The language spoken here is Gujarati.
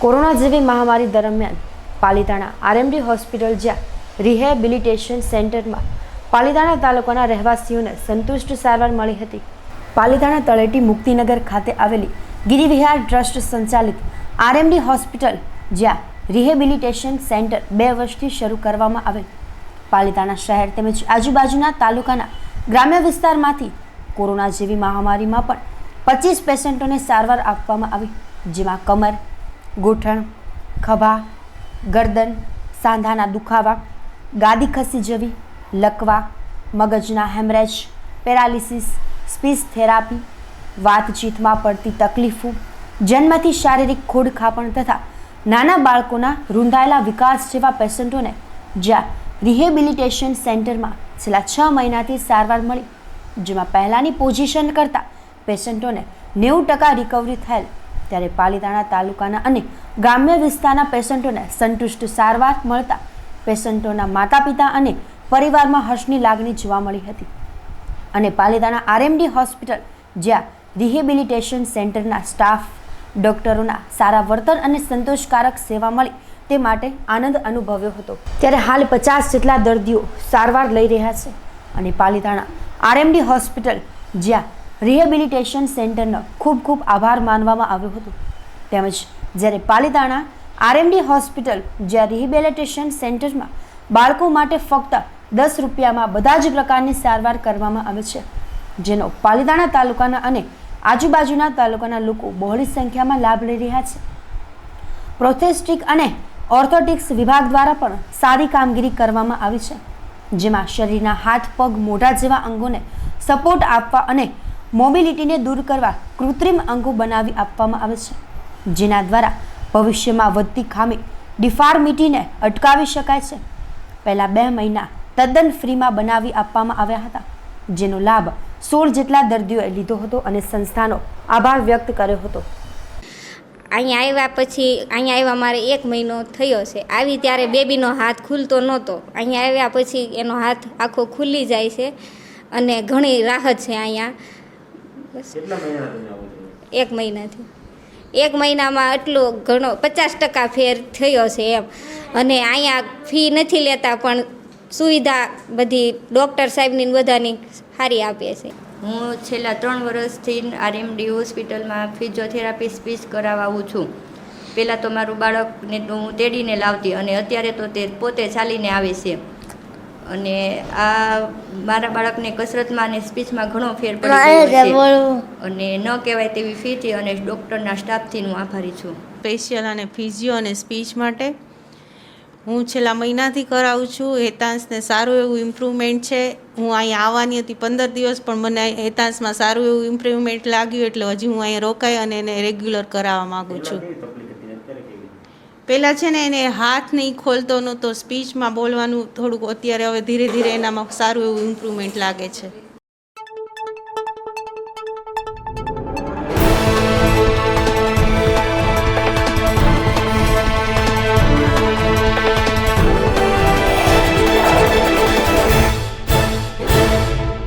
કોરોના જેવી મહામારી દરમિયાન પાલિતાણા આરએમડી હોસ્પિટલ જ્યાં રિહેબિલિટેશન સેન્ટરમાં પાલિતાણા તાલુકાના રહેવાસીઓને સંતુષ્ટ સારવાર મળી હતી. પાલિતાણા તળેટી મુક્તિનગર ખાતે આવેલી ગિરિવિહાર ટ્રસ્ટ સંચાલિત આરએમડી હોસ્પિટલ જ્યાં રિહેબિલિટેશન સેન્ટર બે વર્ષથી શરૂ કરવામાં આવેલ. પાલિતાણા શહેર તેમજ આજુબાજુના તાલુકાના ગ્રામ્ય વિસ્તારમાંથી કોરોના જેવી મહામારીમાં પણ પચીસ પેશન્ટોને સારવાર આપવામાં આવી, જેમાં કમર ગોઠણ, ખભા, ગરદન, સાંધાના દુખાવા, ગાદી ખસી જવી, લકવા, મગજના હેમરેજ, પેરાલિસિસ, સ્પીચ થેરાપી, વાતચીતમાં પડતી તકલીફો, જન્મથી શારીરિક ખોડખાપણ તથા નાના બાળકોના રૂંધાયેલા વિકાસ જેવા પેશન્ટોને જ્યાં રિહેબિલિટેશન સેન્ટરમાં છેલ્લા છ મહિનાથી સારવાર મળી, જેમાં પહેલાંની પોઝિશન કરતાં પેશન્ટોને નેવું ટકા રિકવરી થયેલ ત્યારે પાલીતાણા તાલુકાના અને ગ્રામ્ય વિસ્તારના પેશન્ટોને સંતુષ્ટ સારવાર મળતા પેશન્ટોના માતા પિતા અને પરિવારમાં હર્ષની લાગણી જોવા મળી હતી. અને પાલીતાણા આરએમડી હોસ્પિટલ, જ્યાં રિહેબિલિટેશન સેન્ટરના સ્ટાફ, ડોક્ટરોના સારા વર્તન અને સંતોષકારક સેવા મળી તે માટે આનંદ અનુભવ્યો હતો. ત્યારે હાલ પચાસ જેટલા દર્દીઓ સારવાર લઈ રહ્યા છે. અને પાલીતાણા આરએમડી હોસ્પિટલ, જ્યાં રિહેબિલિટેશન સેન્ટરનો ખૂબ ખૂબ આભાર માનવામાં આવ્યો હતો. તેમજ જ્યારે પાલિતાણા આરએમડી હોસ્પિટલ જ્યાં રિહેબિલિટેશન સેન્ટરમાં બાળકો માટે ફક્ત દસ રૂપિયામાં બધા જ પ્રકારની સારવાર કરવામાં આવે છે, જેનો પાલિતાણા તાલુકાના અને આજુબાજુના તાલુકાના લોકો બહોળી સંખ્યામાં લાભ લઈ રહ્યા છે. પ્રોથેસ્ટિક અને ઓર્થોટિક્સ વિભાગ દ્વારા પણ સારી કામગીરી કરવામાં આવી છે, જેમાં શરીરના હાથ, પગ, મોઢા જેવા અંગોને સપોર્ટ આપવા અને મોબિલિટીને દૂર કરવા કૃત્રિમ અંગો બનાવી આપવામાં આવે છે, જેના દ્વારા ભવિષ્યમાં વધતી ખામી, ડિફાર્મિટીને અટકાવી શકાય છે. પહેલાં બે મહિના તદ્દન ફ્રીમાં બનાવી આપવામાં આવ્યા હતા, જેનો લાભ સોળ જેટલા દર્દીઓએ લીધો હતો અને સંસ્થાનો આભાર વ્યક્ત કર્યો હતો. અહીંયા આવ્યા પછી, અહીંયા આવ્યા મારે એક મહિનો થયો છે. આવી ત્યારે બેબીનો હાથ ખુલતો નહોતો. અહીંયા આવ્યા પછી એનો હાથ આખો ખુલી જાય છે અને ઘણી રાહત છે અહીંયા. છો એક મહિનાથી. એક મહિનામાં આટલો ઘણો પચાસ ટકા ફેર થયો છે એમ. અને અહીંયા ફી નથી લેતા પણ સુવિધા બધી ડૉક્ટર સાહેબની બધાની સારી આપે છે. હું છેલ્લા ત્રણ વર્ષથી આરએમડી હોસ્પિટલમાં ફિઝિયોથેરાપી સ્પીચ કરાવવા આવું છું. પહેલાં તો મારું બાળકને તો હું તેડીને લાવતી અને અત્યારે તો તે પોતે ચાલીને આવે છે. અને આ મારા બાળકને કસરતમાં અને સ્પીચમાં ઘણો ફેર છે. અને ન કહેવાય તેવી ફીથી અને ડૉક્ટરના સ્ટાફથી હું આભારી છું. સ્પેશિયલ અને ફિઝિયો અને સ્પીચ માટે હું છેલ્લા મહિનાથી કરાવું છું. હેતાંશને સારું એવું ઇમ્પ્રુવમેન્ટ છે. હું અહીંયા આવવાની હતી પંદર દિવસ પણ મને હેતાંશમાં સારું એવું ઇમ્પ્રુવમેન્ટ લાગ્યું એટલે હજી હું અહીંયા રોકાઈ અને એને રેગ્યુલર કરાવવા માગું છું કેવી તકલીફ હતી ને અત્યારે કેવી પહેલાં છે ને એને હાથ નહીં ખોલતો નહોતો સ્પીચમાં બોલવાનું થોડુંક અત્યારે હવે ધીરે ધીરે એનામાં સારું એવું ઇમ્પ્રુવમેન્ટ લાગે છે.